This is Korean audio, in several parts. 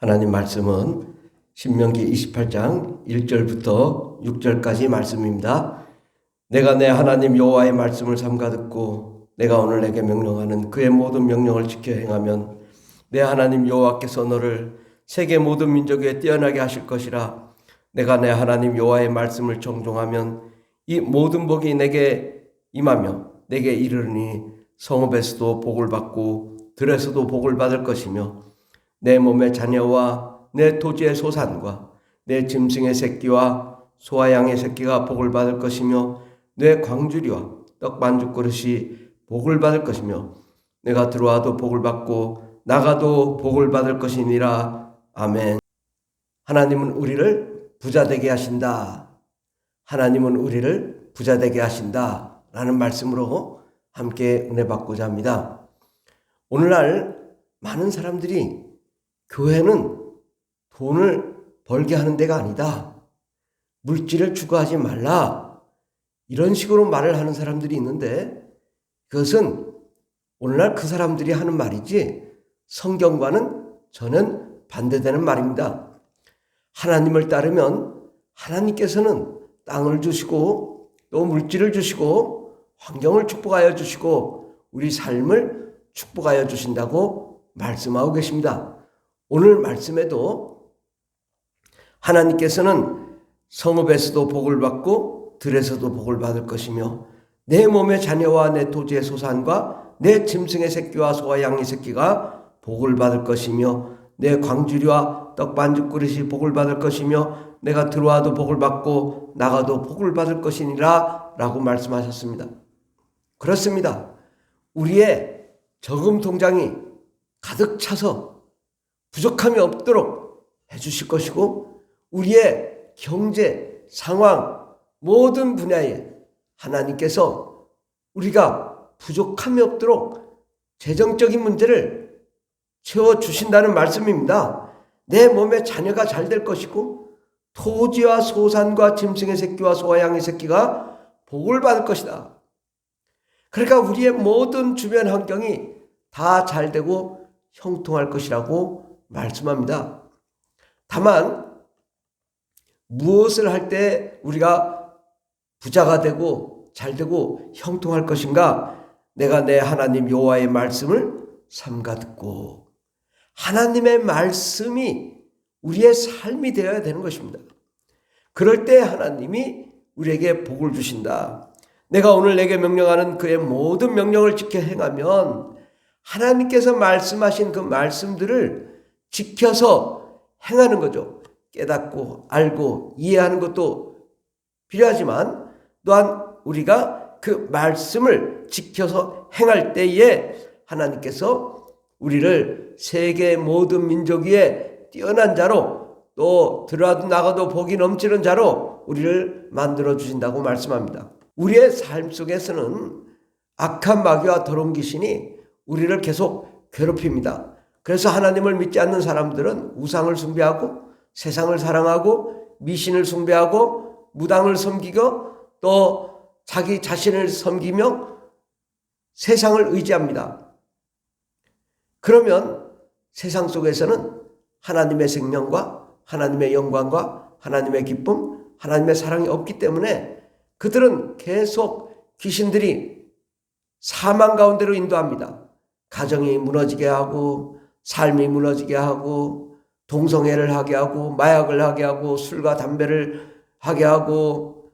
하나님 말씀은 신명기 28장 1절부터 6절까지 말씀입니다. 내가 내 하나님 여호와의 말씀을 삼가 듣고 내가 오늘 내게 명령하는 그의 모든 명령을 지켜 행하면 내 하나님 여호와께서 너를 세계 모든 민족 위에 뛰어나게 하실 것이라 내가 내 하나님 여호와의 말씀을 정종하면 이 모든 복이 내게 임하며 내게 이르니 성읍에서도 복을 받고 들에서도 복을 받을 것이며 내 몸의 자녀와 내 토지의 소산과 내 짐승의 새끼와 소와 양의 새끼가 복을 받을 것이며 내 광주리와 떡 반죽 그릇이 복을 받을 것이며 내가 들어와도 복을 받고 나가도 복을 받을 것이니라 아멘. 하나님은 우리를 부자 되게 하신다. 하나님은 우리를 부자 되게 하신다. 라는 말씀으로 함께 은혜 받고자 합니다. 오늘날 많은 사람들이 교회는 돈을 벌게 하는 데가 아니다. 물질을 추구하지 말라. 이런 식으로 말을 하는 사람들이 있는데 그것은 오늘날 그 사람들이 하는 말이지 성경과는 저는 반대되는 말입니다. 하나님을 따르면 하나님께서는 땅을 주시고 또 물질을 주시고 환경을 축복하여 주시고 우리 삶을 축복하여 주신다고 말씀하고 계십니다. 오늘 말씀에도 하나님께서는 성읍에서도 복을 받고 들에서도 복을 받을 것이며 내 몸의 자녀와 내 토지의 소산과 내 짐승의 새끼와 소와 양의 새끼가 복을 받을 것이며 내 광주리와 떡 반죽 그릇이 복을 받을 것이며 내가 들어와도 복을 받고 나가도 복을 받을 것이니라 라고 말씀하셨습니다. 그렇습니다. 우리의 저금 통장이 가득 차서 부족함이 없도록 해주실 것이고 우리의 경제 상황 모든 분야에 하나님께서 우리가 부족함이 없도록 재정적인 문제를 채워주신다는 말씀입니다. 내 몸의 자녀가 잘 될 것이고 토지와 소산과 짐승의 새끼와 소와 양의 새끼가 복을 받을 것이다. 그러니까 우리의 모든 주변 환경이 다 잘 되고 형통할 것이라고 말씀합니다. 다만 무엇을 할 때 우리가 부자가 되고 잘 되고 형통할 것인가? 내가 내 하나님 여호와의 말씀을 삼가 듣고 하나님의 말씀이 우리의 삶이 되어야 되는 것입니다. 그럴 때 하나님이 우리에게 복을 주신다. 내가 오늘 내게 명령하는 그의 모든 명령을 지켜 행하면 하나님께서 말씀하신 그 말씀들을 지켜서 행하는 거죠. 깨닫고 알고 이해하는 것도 필요하지만 또한 우리가 그 말씀을 지켜서 행할 때에 하나님께서 우리를 세계 모든 민족 위에 뛰어난 자로 또 들어와도 나가도 복이 넘치는 자로 우리를 만들어 주신다고 말씀합니다. 우리의 삶 속에서는 악한 마귀와 더러운 귀신이 우리를 계속 괴롭힙니다. 그래서 하나님을 믿지 않는 사람들은 우상을 숭배하고 세상을 사랑하고 미신을 숭배하고 무당을 섬기고 또 자기 자신을 섬기며 세상을 의지합니다. 그러면 세상 속에서는 하나님의 생명과 하나님의 영광과 하나님의 기쁨, 하나님의 사랑이 없기 때문에 그들은 계속 귀신들이 사망 가운데로 인도합니다. 가정이 무너지게 하고 삶이 무너지게 하고 동성애를 하게 하고 마약을 하게 하고 술과 담배를 하게 하고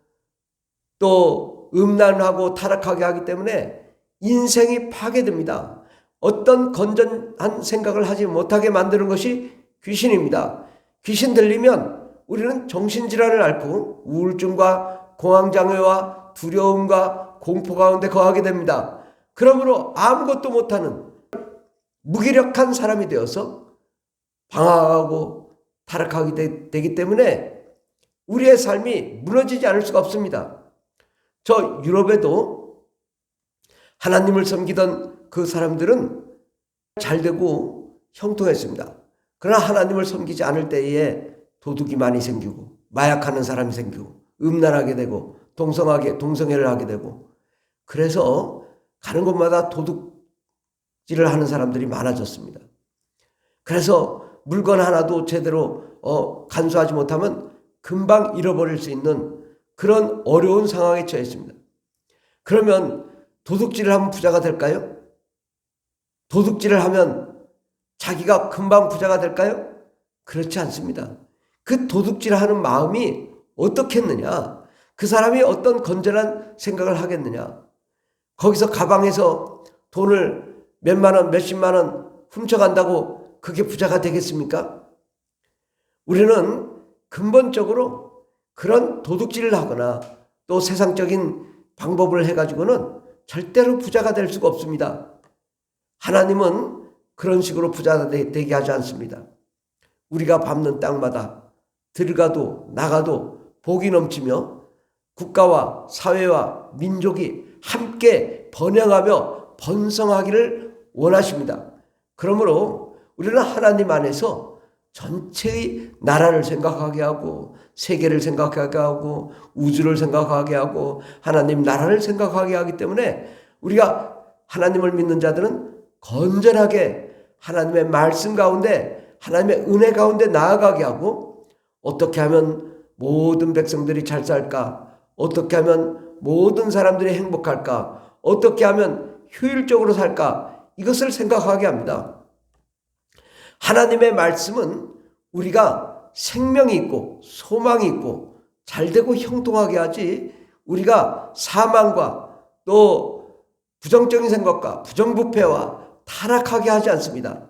또 음란하고 타락하게 하기 때문에 인생이 파괴됩니다. 어떤 건전한 생각을 하지 못하게 만드는 것이 귀신입니다. 귀신 들리면 우리는 정신질환을 앓고 우울증과 공황장애와 두려움과 공포 가운데 거하게 됩니다. 그러므로 아무것도 못하는 무기력한 사람이 되어서 방황하고 타락하게 되기 때문에 우리의 삶이 무너지지 않을 수가 없습니다. 저 유럽에도 하나님을 섬기던 그 사람들은 잘 되고 형통했습니다. 그러나 하나님을 섬기지 않을 때에 도둑이 많이 생기고 마약하는 사람이 생기고 음란하게 되고 동성하게 동성애를 하게 되고 그래서 가는 곳마다 도둑 질을 하는 사람들이 많아졌습니다. 그래서 물건 하나도 제대로 어, 간수하지 못하면 금방 잃어버릴 수 있는 그런 어려운 상황에 처했습니다. 그러면 도둑질을 하면 부자가 될까요? 도둑질을 하면 자기가 금방 부자가 될까요? 그렇지 않습니다. 그 도둑질 하는 마음이 어떻겠느냐? 그 사람이 어떤 건전한 생각을 하겠느냐? 거기서 가방에서 돈을 몇만 원, 몇십만 원 훔쳐간다고 그게 부자가 되겠습니까? 우리는 근본적으로 그런 도둑질을 하거나 또 세상적인 방법을 해가지고는 절대로 부자가 될 수가 없습니다. 하나님은 그런 식으로 부자가 되게 하지 않습니다. 우리가 밟는 땅마다 들어가도 나가도 복이 넘치며 국가와 사회와 민족이 함께 번영하며 번성하기를 원하십니다. 그러므로 우리는 하나님 안에서 전체의 나라를 생각하게 하고 세계를 생각하게 하고 우주를 생각하게 하고 하나님 나라를 생각하게 하기 때문에 우리가 하나님을 믿는 자들은 건전하게 하나님의 말씀 가운데 하나님의 은혜 가운데 나아가게 하고 어떻게 하면 모든 백성들이 잘 살까? 어떻게 하면 모든 사람들이 행복할까? 어떻게 하면 효율적으로 살까? 이것을 생각하게 합니다. 하나님의 말씀은 우리가 생명이 있고 소망이 있고 잘되고 형통하게 하지 우리가 사망과 또 부정적인 생각과 부정부패와 타락하게 하지 않습니다.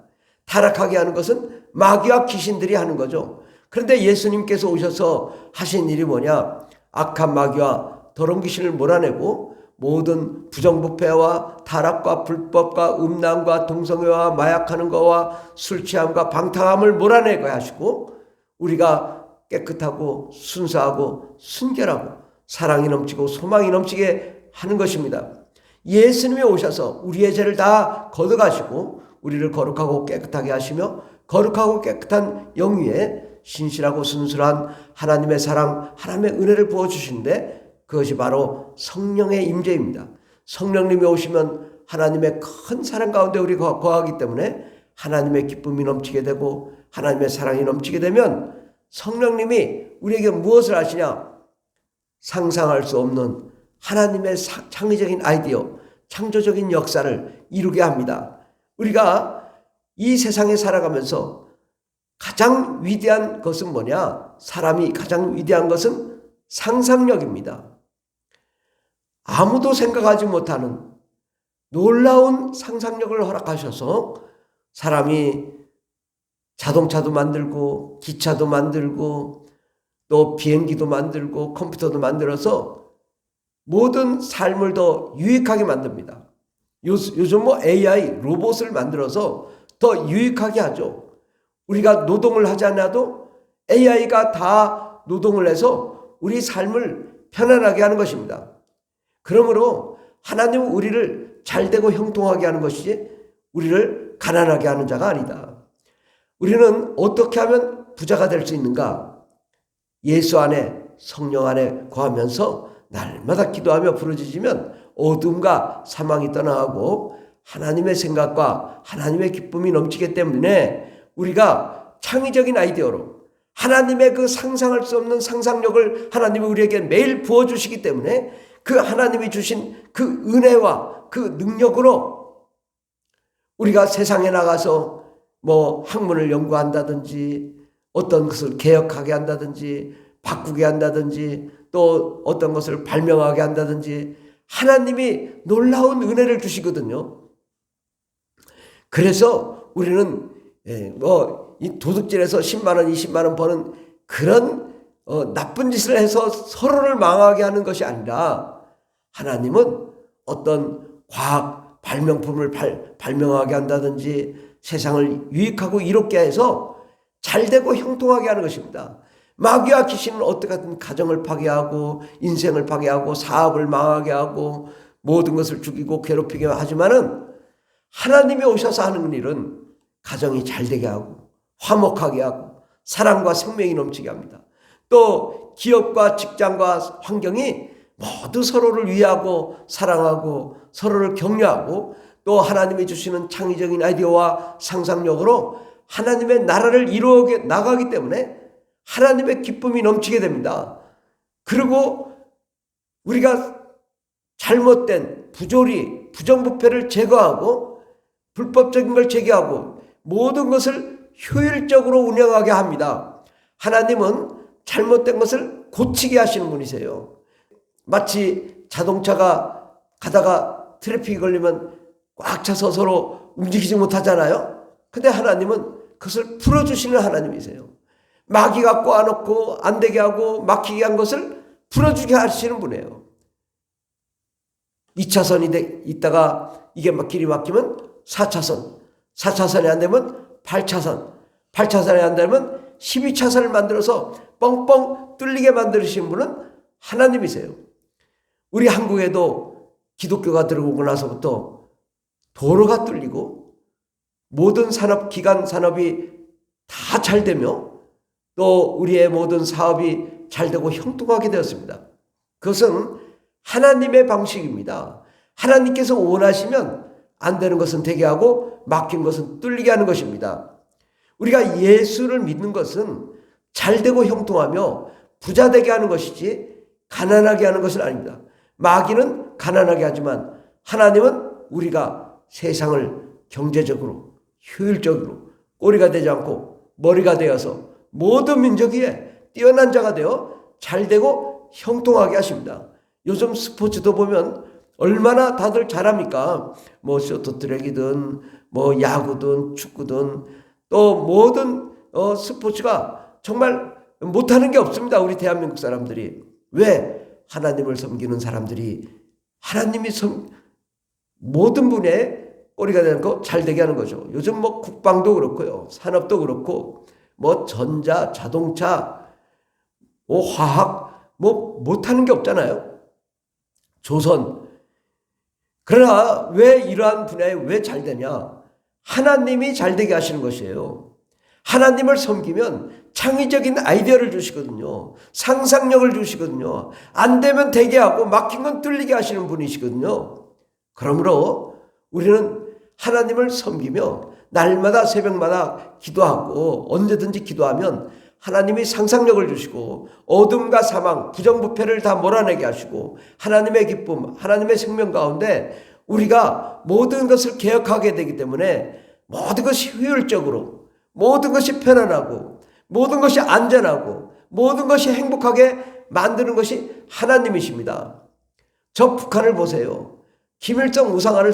타락하게 하는 것은 마귀와 귀신들이 하는 거죠. 그런데 예수님께서 오셔서 하신 일이 뭐냐? 악한 마귀와 더러운 귀신을 몰아내고 모든 부정부패와 타락과 불법과 음란과 동성애와 마약하는 것과 술 취함과 방탕함을 몰아내게 하시고 우리가 깨끗하고 순수하고 순결하고 사랑이 넘치고 소망이 넘치게 하는 것입니다. 예수님이 오셔서 우리의 죄를 다 걷어가시고 우리를 거룩하고 깨끗하게 하시며 거룩하고 깨끗한 영위에 신실하고 순수한 하나님의 사랑, 하나님의 은혜를 부어주신데 그것이 바로 성령의 임재입니다. 성령님이 오시면 하나님의 큰 사랑 가운데 우리가 거하기 때문에 하나님의 기쁨이 넘치게 되고 하나님의 사랑이 넘치게 되면 성령님이 우리에게 무엇을 하시냐? 상상할 수 없는 하나님의 창의적인 아이디어, 창조적인 역사를 이루게 합니다. 우리가 이 세상에 살아가면서 가장 위대한 것은 뭐냐? 사람이 가장 위대한 것은 상상력입니다. 아무도 생각하지 못하는 놀라운 상상력을 허락하셔서 사람이 자동차도 만들고 기차도 만들고 또 비행기도 만들고 컴퓨터도 만들어서 모든 삶을 더 유익하게 만듭니다. 요즘 뭐 AI 로봇을 만들어서 더 유익하게 하죠. 우리가 노동을 하지 않아도 AI가 다 노동을 해서 우리 삶을 편안하게 하는 것입니다. 그러므로 하나님은 우리를 잘되고 형통하게 하는 것이지 우리를 가난하게 하는 자가 아니다. 우리는 어떻게 하면 부자가 될 수 있는가? 예수 안에 성령 안에 거하면서 날마다 기도하며 부르짖으면 어둠과 사망이 떠나가고 하나님의 생각과 하나님의 기쁨이 넘치기 때문에 우리가 창의적인 아이디어로 하나님의 그 상상할 수 없는 상상력을 하나님이 우리에게 매일 부어주시기 때문에 그 하나님이 주신 그 은혜와 그 능력으로 우리가 세상에 나가서 뭐 학문을 연구한다든지 어떤 것을 개혁하게 한다든지 바꾸게 한다든지 또 어떤 것을 발명하게 한다든지 하나님이 놀라운 은혜를 주시거든요. 그래서 우리는 예, 뭐이 도둑질에서 10만 원, 20만 원 버는 그런 어, 나쁜 짓을 해서 서로를 망하게 하는 것이 아니라 하나님은 어떤 과학 발명품을 발, 발명하게 한다든지 세상을 유익하고 이롭게 해서 잘되고 형통하게 하는 것입니다. 마귀와 귀신은 어떻게든 가정을 파괴하고 인생을 파괴하고 사업을 망하게 하고 모든 것을 죽이고 괴롭히게 하지만은 하나님이 오셔서 하는 일은 가정이 잘 되게 하고 화목하게 하고 사랑과 생명이 넘치게 합니다. 또 기업과 직장과 환경이 모두 서로를 위하고 사랑하고 서로를 격려하고 또 하나님이 주시는 창의적인 아이디어와 상상력으로 하나님의 나라를 이루어 나가기 때문에 하나님의 기쁨이 넘치게 됩니다. 그리고 우리가 잘못된 부조리, 부정부패를 제거하고 불법적인 걸 제거하고 모든 것을 효율적으로 운영하게 합니다. 하나님은 잘못된 것을 고치게 하시는 분이세요. 마치 자동차가 가다가 트래픽이 걸리면 꽉 차서 서로 움직이지 못하잖아요. 근데 하나님은 그것을 풀어주시는 하나님이세요. 마귀가 꼬아놓고 안 되게 하고 막히게 한 것을 풀어주게 하시는 분이에요. 2차선이 돼 있다가 이게 막 길이 막히면 4차선, 4차선이 안 되면 8차선, 8차선이 안 되면 12차선을 만들어서 뻥뻥 뚫리게 만드신 분은 하나님이세요. 우리 한국에도 기독교가 들어오고 나서부터 도로가 뚫리고 모든 산업, 기간 산업이 다 잘 되며 또 우리의 모든 사업이 잘 되고 형통하게 되었습니다. 그것은 하나님의 방식입니다. 하나님께서 원하시면 안 되는 것은 되게 하고 막힌 것은 뚫리게 하는 것입니다. 우리가 예수를 믿는 것은 잘 되고 형통하며 부자 되게 하는 것이지 가난하게 하는 것은 아닙니다. 마귀는 가난하게 하지만 하나님은 우리가 세상을 경제적으로 효율적으로 꼬리가 되지 않고 머리가 되어서 모든 민족 위에 뛰어난 자가 되어 잘 되고 형통하게 하십니다. 요즘 스포츠도 보면 얼마나 다들 잘합니까? 뭐 쇼트트랙이든 뭐 야구든 축구든 또 모든 어, 스포츠가 정말 못하는 게 없습니다. 우리 대한민국 사람들이 왜 하나님을 섬기는 사람들이 하나님이 섬 모든 분의 꼬리가 되는 거 잘 되게 하는 거죠. 요즘 뭐 국방도 그렇고요, 산업도 그렇고 뭐 전자, 자동차, 뭐 화학 뭐 못하는 게 없잖아요. 조선. 그러나 왜 이러한 분야에 왜 잘 되냐? 하나님이 잘 되게 하시는 것이에요. 하나님을 섬기면 창의적인 아이디어를 주시거든요. 상상력을 주시거든요. 안 되면 되게 하고 막힌 건 뚫리게 하시는 분이시거든요. 그러므로 우리는 하나님을 섬기며 날마다 새벽마다 기도하고 언제든지 기도하면 하나님이 상상력을 주시고 어둠과 사망, 부정부패를 다 몰아내게 하시고 하나님의 기쁨, 하나님의 생명 가운데 우리가 모든 것을 개혁하게 되기 때문에 모든 것이 효율적으로 모든 것이 편안하고 모든 것이 안전하고 모든 것이 행복하게 만드는 것이 하나님이십니다. 저 북한을 보세요. 김일성 우상화를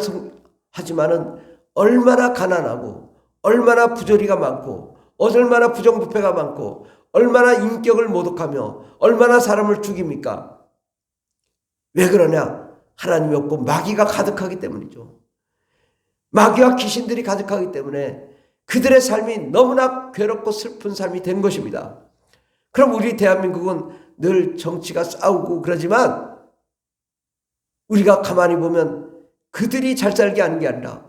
하지만은 얼마나 가난하고 얼마나 부조리가 많고 얼마나 부정부패가 많고 얼마나 인격을 모독하며 얼마나 사람을 죽입니까? 왜 그러냐? 하나님이 없고 마귀가 가득하기 때문이죠. 마귀와 귀신들이 가득하기 때문에 그들의 삶이 너무나 괴롭고 슬픈 삶이 된 것입니다. 그럼 우리 대한민국은 늘 정치가 싸우고 그러지만 우리가 가만히 보면 그들이 잘 살게 하는 게 아니라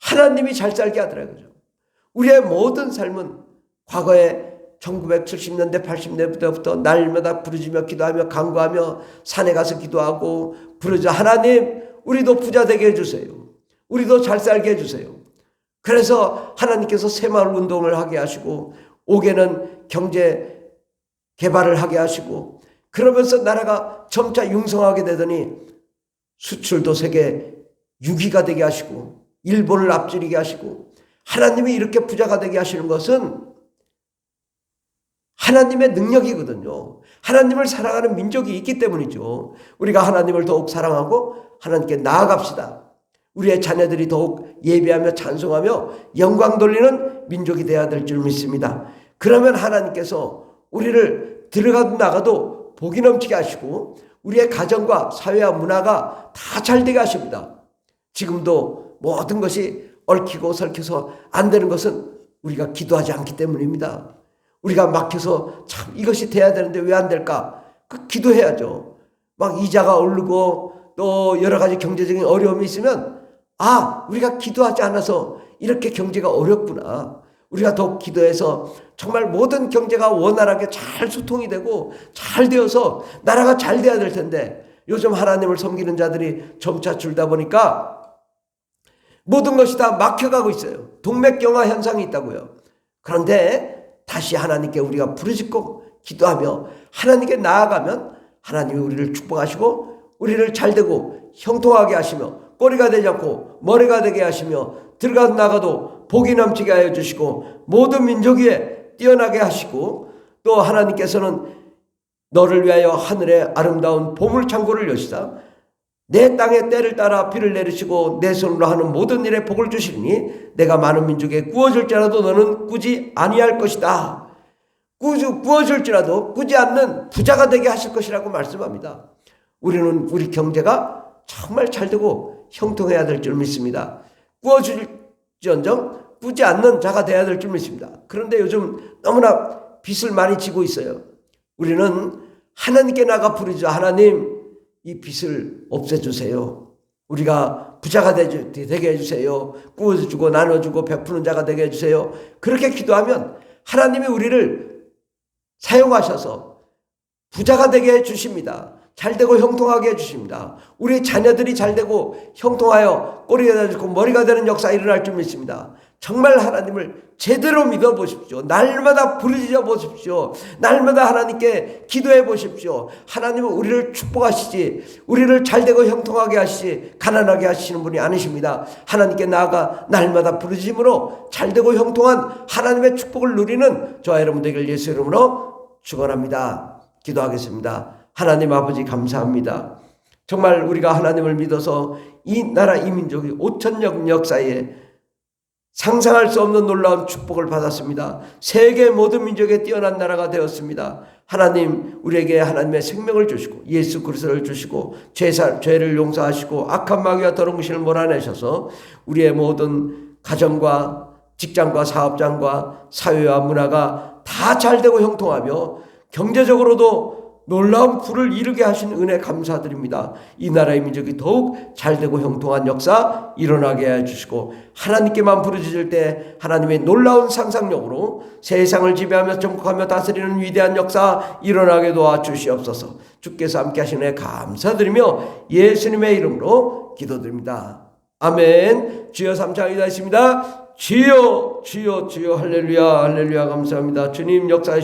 하나님이 잘 살게 하더라고요. 우리의 모든 삶은 과거에 1970년대, 80년대부터 날마다 부르짖며 기도하며 간구하며 산에 가서 기도하고 부르짖어 하나님 우리도 부자 되게 해주세요. 우리도 잘 살게 해주세요. 그래서 하나님께서 새마을 운동을 하게 하시고 옥에는 경제 개발을 하게 하시고 그러면서 나라가 점차 융성하게 되더니 수출도 세계 6위가 되게 하시고 일본을 앞지르게 하시고 하나님이 이렇게 부자가 되게 하시는 것은 하나님의 능력이거든요. 하나님을 사랑하는 민족이 있기 때문이죠. 우리가 하나님을 더욱 사랑하고 하나님께 나아갑시다. 우리의 자녀들이 더욱 예배하며 찬송하며 영광 돌리는 민족이 되어야 될 줄 믿습니다. 그러면 하나님께서 우리를 들어가도 나가도 복이 넘치게 하시고 우리의 가정과 사회와 문화가 다 잘 되게 하십니다. 지금도 모든 것이 얽히고 설켜서 안 되는 것은 우리가 기도하지 않기 때문입니다. 우리가 막혀서 참 이것이 돼야 되는데 왜 안 될까? 그 기도해야죠. 막 이자가 오르고 또 여러 가지 경제적인 어려움이 있으면 아, 우리가 기도하지 않아서 이렇게 경제가 어렵구나. 우리가 더 기도해서 정말 모든 경제가 원활하게 잘 소통이 되고 잘 되어서 나라가 잘 돼야 될 텐데 요즘 하나님을 섬기는 자들이 점차 줄다 보니까 모든 것이 다 막혀가고 있어요. 동맥경화 현상이 있다고요. 그런데 다시 하나님께 우리가 부르짖고 기도하며 하나님께 나아가면 하나님이 우리를 축복하시고 우리를 잘 되고 형통하게 하시며 꼬리가 되지 않고 머리가 되게 하시며 들어가 나가도 복이 넘치게 하여 주시고 모든 민족 위에 뛰어나게 하시고 또 하나님께서는 너를 위하여 하늘에 아름다운 보물 창고를 여시다 내 땅의 때를 따라 비를 내리시고 내 손으로 하는 모든 일에 복을 주시니 내가 많은 민족에 구워줄지라도 너는 꾸지 아니할 것이다. 꾸주 구워줄지라도 꾸지 않는 부자가 되게 하실 것이라고 말씀합니다. 우리는 우리 경제가 정말 잘 되고 형통해야 될 줄 믿습니다. 구워줄지언정 꾸지 않는 자가 되어야 될 줄 믿습니다. 그런데 요즘 너무나 빚을 많이 지고 있어요. 우리는 하나님께 나가 부르죠. 하나님 이 빚을 없애주세요. 우리가 부자가 되게 해주세요. 구워주고 나눠주고 베푸는 자가 되게 해주세요. 그렇게 기도하면 하나님이 우리를 사용하셔서 부자가 되게 해주십니다. 잘되고 형통하게 해주십니다. 우리 자녀들이 잘되고 형통하여 꼬리가 되고 머리가 되는 역사 일어날 줄 믿습니다. 정말 하나님을 제대로 믿어 보십시오. 날마다 부르짖어 보십시오. 날마다 하나님께 기도해 보십시오. 하나님은 우리를 축복하시지, 우리를 잘되고 형통하게 하시지, 가난하게 하시는 분이 아니십니다. 하나님께 나아가 날마다 부르짖음으로 잘되고 형통한 하나님의 축복을 누리는 저와 여러분들 예수 이름으로 축원합니다. 기도하겠습니다. 하나님 아버지 감사합니다. 정말 우리가 하나님을 믿어서 이 나라 이 민족이 5천년 역사에 상상할 수 없는 놀라운 축복을 받았습니다. 세계 모든 민족에 뛰어난 나라가 되었습니다. 하나님 우리에게 하나님의 생명을 주시고 예수 그리스도를 주시고 죄사, 죄를 용서하시고 악한 마귀와 더러운 것을 몰아내셔서 우리의 모든 가정과 직장과 사업장과 사회와 문화가 다 잘되고 형통하며 경제적으로도 놀라운 부를 이루게 하신 은혜 감사드립니다. 이 나라의 민족이 더욱 잘되고 형통한 역사 일어나게 해주시고 하나님께만 부르짖을 때 하나님의 놀라운 상상력으로 세상을 지배하며 정복하며 다스리는 위대한 역사 일어나게 도와주시옵소서. 주께서 함께 하시는 감사드리며 예수님의 이름으로 기도드립니다. 아멘. 주여 삼창이다 있습니다. 주여 주여 주여 할렐루야 할렐루야 감사합니다. 주님 주시고